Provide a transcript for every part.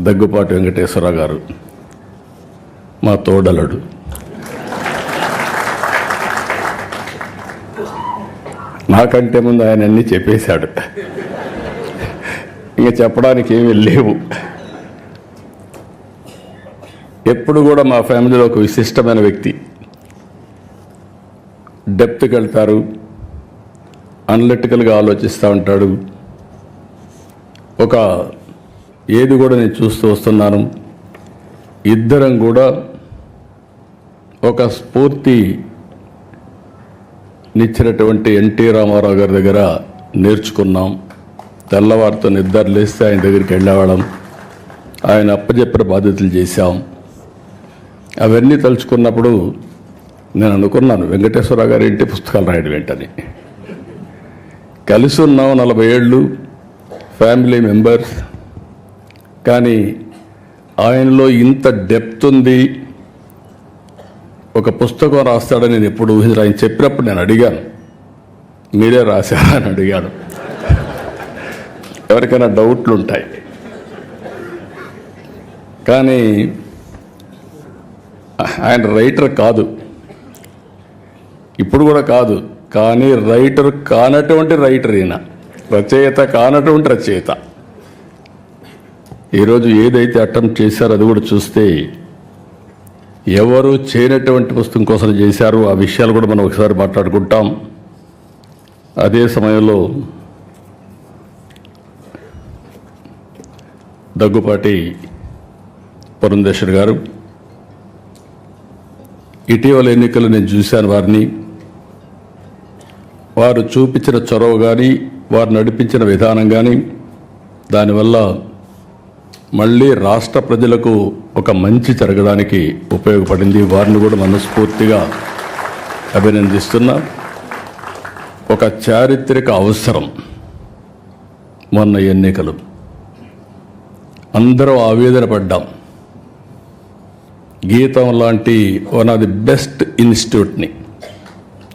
దగ్గుపాటి వెంకటేశ్వర గారు మా తోడలడు. నాకంటే ముందు ఆయన అన్నీ చెప్పేశాడు. ఇంకా చెప్పడానికి ఏమీ లేవు. ఎప్పుడు కూడా మా ఫ్యామిలీలో ఒక విశిష్టమైన వ్యక్తి. డెప్త్కి వెళ్తారు అనలిటికల్గా ఆలోచిస్తూ ఉంటాడు. ఒక ఏది కూడా నేను చూస్తూ వస్తున్నాను. ఇద్దరం కూడా ఒక స్ఫూర్తి నిచ్చినటువంటి ఎన్టీ రామారావు గారి దగ్గర నేర్చుకున్నాం. తెల్లవారితో నిద్ర లేస్తే ఆయన దగ్గరికి వెళ్ళేవాళ్ళం. ఆయన అప్పచెప్పిన బాధ్యతలు చేశాం. అవన్నీ తలుచుకున్నప్పుడు నేను అనుకున్నాను వెంకటేశ్వరరావు గారి ఇంటి పుస్తకాలు రాయడం ఏంటని. కలిసి ఉన్నాం నలభై ఏళ్ళు ఫ్యామిలీ మెంబర్స్. కానీ ఆయనలో ఇంత డెప్త్ ఉంది. ఒక పుస్తకం రాస్తాడని నేను ఎప్పుడు ఊహించారు ఆయన చెప్పినప్పుడు నేను అడిగాను. మీరే రాశారా అని అడిగాను. ఎవరికైనా డౌట్లు ఉంటాయి. కానీ ఆయన రైటర్ కాదు. ఇప్పుడు కూడా కాదు. కానీ రైటర్ కానటువంటి రైటర్ ఈయన. రచయిత కానటువంటి రచయిత. ఈరోజు ఏదైతే అటెంప్ట్ చేశారో అది కూడా చూస్తే ఎవరు చేయనటువంటి పుస్తకం కోసం చేశారు ఆ విషయాలు కూడా మనం ఒకసారి మాట్లాడుకుంటాం. అదే సమయంలో దగ్గుపాటి పురంధేశ్వర్ గారు ఇటీవల ఎన్నికలు నేను చూశాను వారిని. వారు చూపించిన చొరవ కానీ వారు నడిపించిన విధానం కానీ దానివల్ల మళ్ళీ రాష్ట్ర ప్రజలకు ఒక మంచి జరగడానికి ఉపయోగపడింది. వారిని కూడా మనస్ఫూర్తిగా అభినందిస్తున్నా. ఒక చారిత్రక అవసరం మొన్న ఎన్నికలు. అందరూ ఆవేదన పడ్డాం. గీతం లాంటి వన్ ఆఫ్ ది బెస్ట్ ఇన్స్టిట్యూట్ని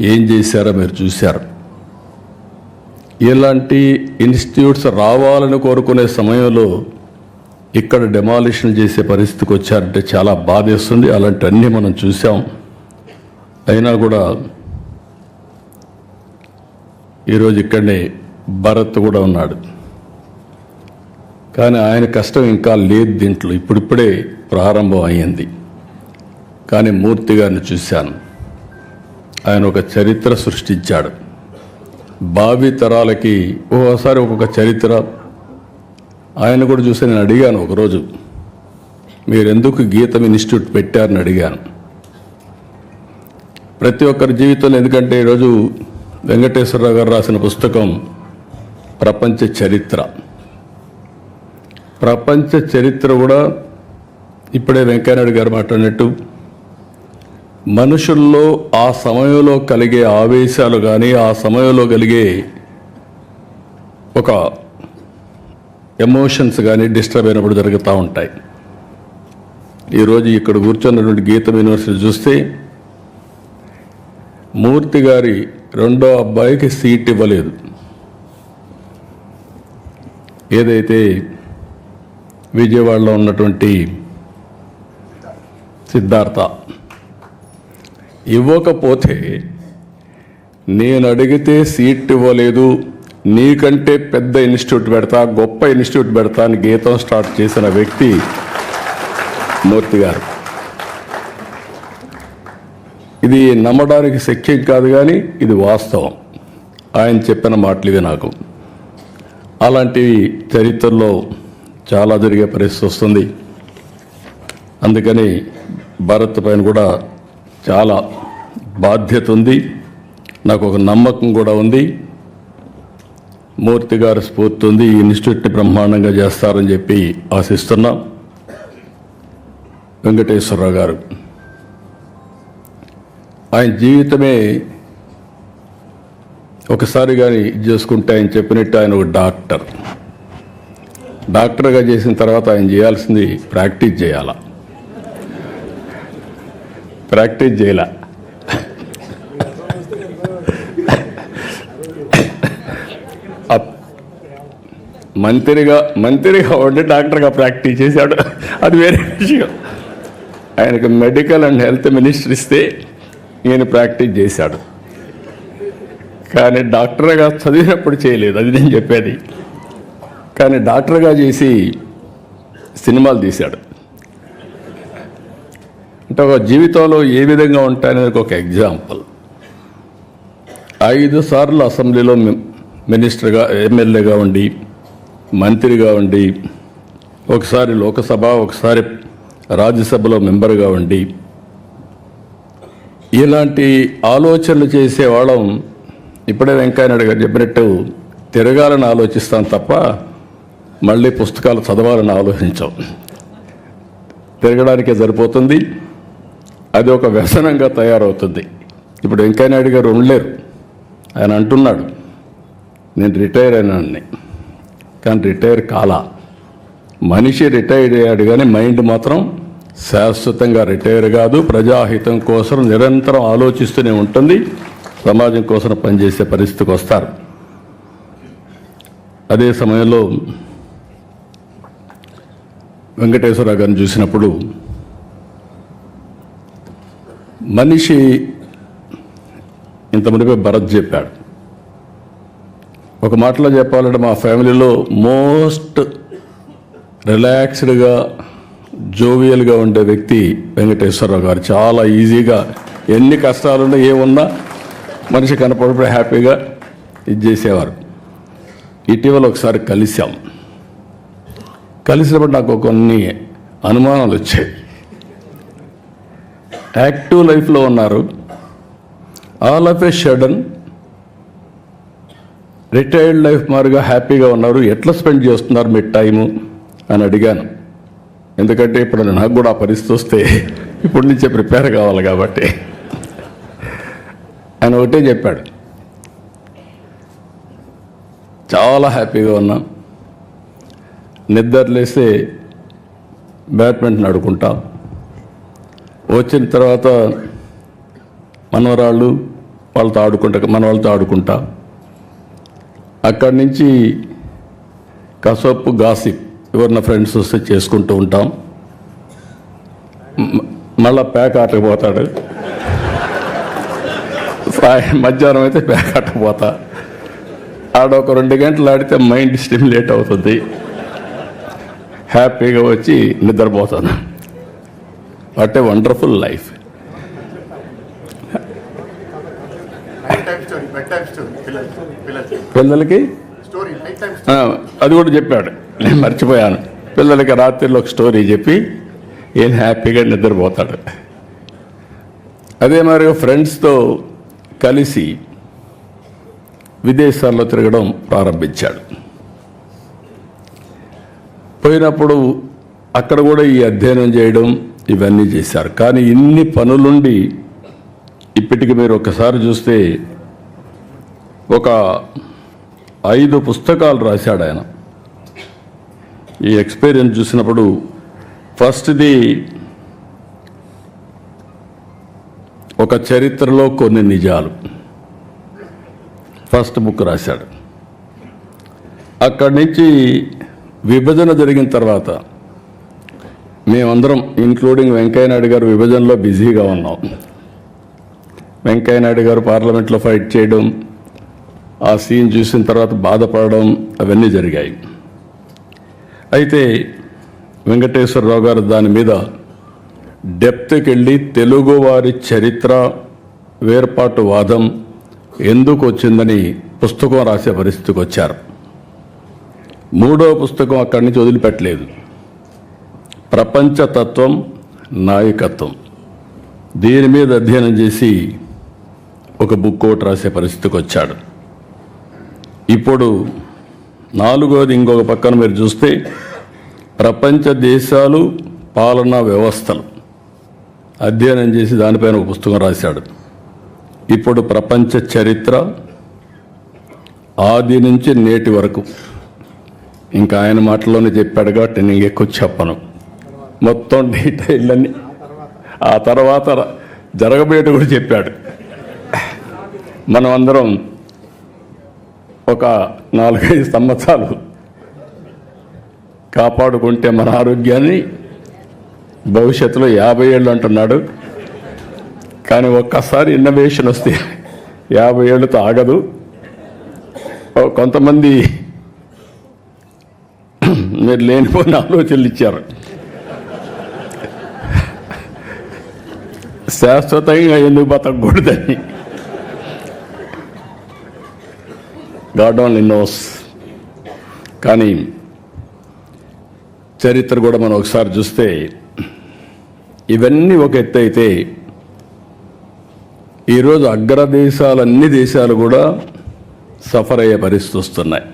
ఏం చేశారో మీరు చూశారు. ఇలాంటి ఇన్స్టిట్యూట్స్ రావాలని కోరుకునే సమయంలో ఇక్కడ డెమాలిషన్ చేసే పరిస్థితికి వచ్చారంటే చాలా బాధేస్తుంది. అలాంటివన్నీ మనం చూసాం అయినా కూడా ఈరోజు ఇక్కడనే భరత్ కూడా ఉన్నాడు. కానీ ఆయన కష్టం ఇంకా లేదు దీంట్లో. ఇప్పుడిప్పుడే ప్రారంభం అయ్యింది. కానీ మూర్తి గారిని చూశాను. ఆయన ఒక చరిత్ర సృష్టించాడు. భావి తరాలకి ఓసారి ఒక్కొక్క చరిత్ర ఆయన కూడా చూసి నేను అడిగాను ఒకరోజు మీరెందుకు గీతం ఇన్స్టిట్యూట్ పెట్టారని అడిగాను. ప్రతి ఒక్కరి జీవితంలో ఎందుకంటే ఈరోజు వెంకటేశ్వరరావు గారు రాసిన పుస్తకం ప్రపంచ చరిత్ర. ప్రపంచ చరిత్ర కూడా ఇప్పుడే వెంకయ్యనాయుడు గారు మాట్లాడినట్టు మనుషుల్లో ఆ సమయంలో కలిగే ఆవేశాలు కానీ ఆ సమయంలో కలిగే ఒక ఎమోషన్స్ కానీ డిస్టర్బ్ అయినప్పుడు జరుగుతూ ఉంటాయి. ఈరోజు ఇక్కడ కూర్చున్నటువంటి గీతం యూనివర్సిటీ చూస్తే మూర్తి గారి రెండో అబ్బాయికి సీట్ ఇవ్వలేదు. ఏదైతే విజయవాడలో ఉన్నటువంటి సిద్ధార్థ ఇవ్వకపోతే నేను అడిగితే సీట్ ఇవ్వలేదు. నీకంటే పెద్ద ఇన్స్టిట్యూట్ పెడతా గొప్ప ఇన్స్టిట్యూట్ పెడతా అని గీతం స్టార్ట్ చేసిన వ్యక్తి మూర్తి గారు. ఇది నమ్మడానికి శక్యం కాదు కానీ ఇది వాస్తవం. ఆయన చెప్పిన మాటలు ఇవి నాకు. అలాంటివి చరిత్రలో చాలా జరిగే పరిస్థితి వస్తుంది. అందుకని భారత్ పైన కూడా చాలా బాధ్యత ఉంది. నాకు ఒక నమ్మకం కూడా ఉంది. మూర్తి గారు స్ఫూర్తి ఉంది ఈ ఇన్స్టిట్యూట్ని బ్రహ్మాండంగా చేస్తారని చెప్పి ఆశిస్తున్నాం. వెంకటేశ్వరరావు గారు. ఆయన జీవితమే ఒకసారి కానీ ఇది చేసుకుంటే ఆయన చెప్పినట్టు ఆయన ఒక డాక్టర్. డాక్టర్గా చేసిన తర్వాత ఆయన చేయాల్సింది ప్రాక్టీస్ చేయాల? ప్రాక్టీస్ చేయాల? మంత్రిగా మంత్రిగా ఉండి డాక్టర్గా ప్రాక్టీస్ చేశాడు. అది వేరే విషయం. ఆయనకు మెడికల్ అండ్ హెల్త్ మినిస్టర్ ఇస్తే ఈయన ప్రాక్టీస్ చేశాడు. కానీ డాక్టర్గా చదివినప్పుడు చేయలేదు. అది నేను చెప్పేది. కానీ డాక్టర్గా చేసి సినిమాలు తీశాడు. అంటే ఒక జీవితంలో ఏ విధంగా ఉంటాయనేది ఒక ఎగ్జాంపుల్. ఐదు సార్లు అసెంబ్లీలో మినిస్టర్గా ఎమ్మెల్యేగా ఉండి మంత్రిగా ఉండి ఒకసారి లోకసభ ఒకసారి రాజ్యసభలో మెంబర్గా ఉండి ఇలాంటి ఆలోచనలు చేసేవాళ్ళం ఇప్పుడే వెంకయ్యనాయుడు గారు చెప్పినట్టు తిరగాలని ఆలోచిస్తాం తప్ప మళ్ళీ పుస్తకాలు చదవాలని ఆలోచించాం. తిరగడానికే సరిపోతుంది. అది ఒక వ్యసనంగా తయారవుతుంది. ఇప్పుడు వెంకయ్యనాయుడు గారు ఉండలేరు. ఆయన అంటున్నాడు. నేను రిటైర్ అయినాన్ని. కానీ రిటైర్ కాలా. మనిషి రిటైర్ అయ్యాడు కానీ మైండ్ మాత్రం శాశ్వతంగా రిటైర్ కాదు. ప్రజాహితం కోసం నిరంతరం ఆలోచిస్తూనే ఉంటుంది. సమాజం కోసం పనిచేసే పరిస్థితికి వస్తారు. అదే సమయంలో వెంకటేశ్వర గారిని చూసినప్పుడు మనిషి ఇంత మునిపే భరత్ చెప్పాడు. ఒక మాటలో చెప్పాలంటే మా ఫ్యామిలీలో మోస్ట్ రిలాక్స్డ్గా జోవియల్గా ఉండే వ్యక్తి వెంకటేశ్వరరావు గారు. చాలా ఈజీగా ఎన్ని కష్టాలున్నా ఏమున్నా మనిషి కనపడప్పుడు హ్యాపీగా ఇది చేసేవారు. ఇటీవల ఒకసారి కలిసాం కలిసినప్పుడు నాకు కొన్ని అనుమానాలు వచ్చాయి. యాక్టివ్ లైఫ్లో ఉన్నారు. All of a sudden retired life మారుగా హ్యాపీగా ఉన్నారు. ఎట్లా స్పెండ్ చేస్తున్నారు మీ టైము? అని అడిగాను. ఎందుకంటే ఇప్పుడు నాకు కూడా ఆ పరిస్థితి వస్తే ఇప్పటి నుంచే ప్రిపేర్ కావాలి కాబట్టి. ఆయన ఒకటే చెప్పాడు. చాలా హ్యాపీగా ఉన్నాం. నిద్ర లేస్తే బ్యాడ్మింటన్ ఆడుకుంటాం. వచ్చిన తర్వాత మనవరాళ్ళు వాళ్ళతో ఆడుకుంటా మన వాళ్ళతో ఆడుకుంటా. అక్కడి నుంచి కసపు గాసిప్ ఎవరిన ఫ్రెండ్స్ వస్తే చేసుకుంటూ ఉంటాం. మళ్ళా ప్యాక్ ఆటకు పోతాడు. సాయం మధ్యాహ్నం అయితే ప్యాక్ ఆటకు పోతా. ఆడ ఒక రెండు గంటలు ఆడితే మైండ్ స్టిమ్యులేట్ అవుతుంది. హ్యాపీగా వచ్చి నిద్రపోతాను. What a wonderful life night time story bed time story పిల్లలకి. అది కూడా చెప్పాడు. నేను మర్చిపోయాను. పిల్లలకి రాత్రిలో ఒక స్టోరీ చెప్పి ఏం హ్యాపీగా నిద్రపోతాడు. అదే మరి ఫ్రెండ్స్తో కలిసి విదేశాల్లో తిరగడం ప్రారంభించాడు. పోయినప్పుడు అక్కడ కూడా ఈ అధ్యయనం చేయడం ఇవన్నీ చేశారు. కానీ ఇన్ని పనులుండి ఇప్పటికి మీరు ఒకసారి చూస్తే ఒక ఐదు పుస్తకాలు రాశాడు ఆయన ఈ ఎక్స్పీరియన్స్ చూసినప్పుడు ఫస్ట్ది ఒక చరిత్రలో కొన్ని నిజాలు. ఫస్ట్ బుక్ రాశాడు. అక్కడి నుంచి విభజన జరిగిన తర్వాత మేమందరం ఇంక్లూడింగ్ వెంకయ్యనాయుడు గారు విభజనలో బిజీగా ఉన్నాం. వెంకయ్యనాయుడు గారు పార్లమెంట్లో ఫైట్ చేయడం ఆ సీన్ చూసిన తర్వాత బాధపడడం అవన్నీ జరిగాయి. అయితే వెంకటేశ్వరరావు గారు దాని మీద డెప్త్కి వెళ్ళి తెలుగువారి చరిత్ర వేర్పాటు వాదం ఎందుకు వచ్చిందని పుస్తకం రాసే పరిస్థితికి వచ్చారు. మూడో పుస్తకం అక్కడి నుంచి వదిలిపెట్టలేదు. ప్రపంచతత్వం నాయకత్వం. దీని మీద అధ్యయనం చేసి ఒక బుక్ ఒకటి రాసే పరిస్థితికి వచ్చాడు. ఇప్పుడు నాలుగోది ఇంకొక పక్కన మీరు చూస్తే ప్రపంచ దేశాలు పాలనా వ్యవస్థలు. అధ్యయనం చేసి దానిపైన ఒక పుస్తకం రాశాడు. ఇప్పుడు ప్రపంచ చరిత్ర ఆది నుంచి నేటి వరకు. ఇంకా ఆయన మాటలోనే చెప్పాడు కాబట్టి నేను ఎక్కువ చెప్పను. మొత్తం డీటెయిల్ అన్ని ఆ తర్వాత జరగబోయేటి కూడా చెప్పాడు. మనం అందరం ఒక నాలుగైదు సంవత్సరాలు కాపాడుకుంటే మన ఆరోగ్యాన్ని భవిష్యత్తులో యాభై ఏళ్ళు అంటున్నాడు. కానీ ఒక్కసారి ఇన్నోవేషన్ వస్తే యాభై ఏళ్ళతో ఆగదు. కొంతమంది మీరు లేనిపోయిన ఆలోచనలు ఇచ్చారు. శాశ్వతంగా ఎందుకు బతకూడదని గాడ్ ఓన్లీ నోస్. కానీ చరిత్ర కూడా మనం ఒకసారి చూస్తే ఇవన్నీ ఒక ఎత్తు అయితే ఈరోజు అగ్రదేశాలు అన్ని దేశాలు కూడా సఫర్ అయ్యే పరిస్థితి వస్తున్నాయి.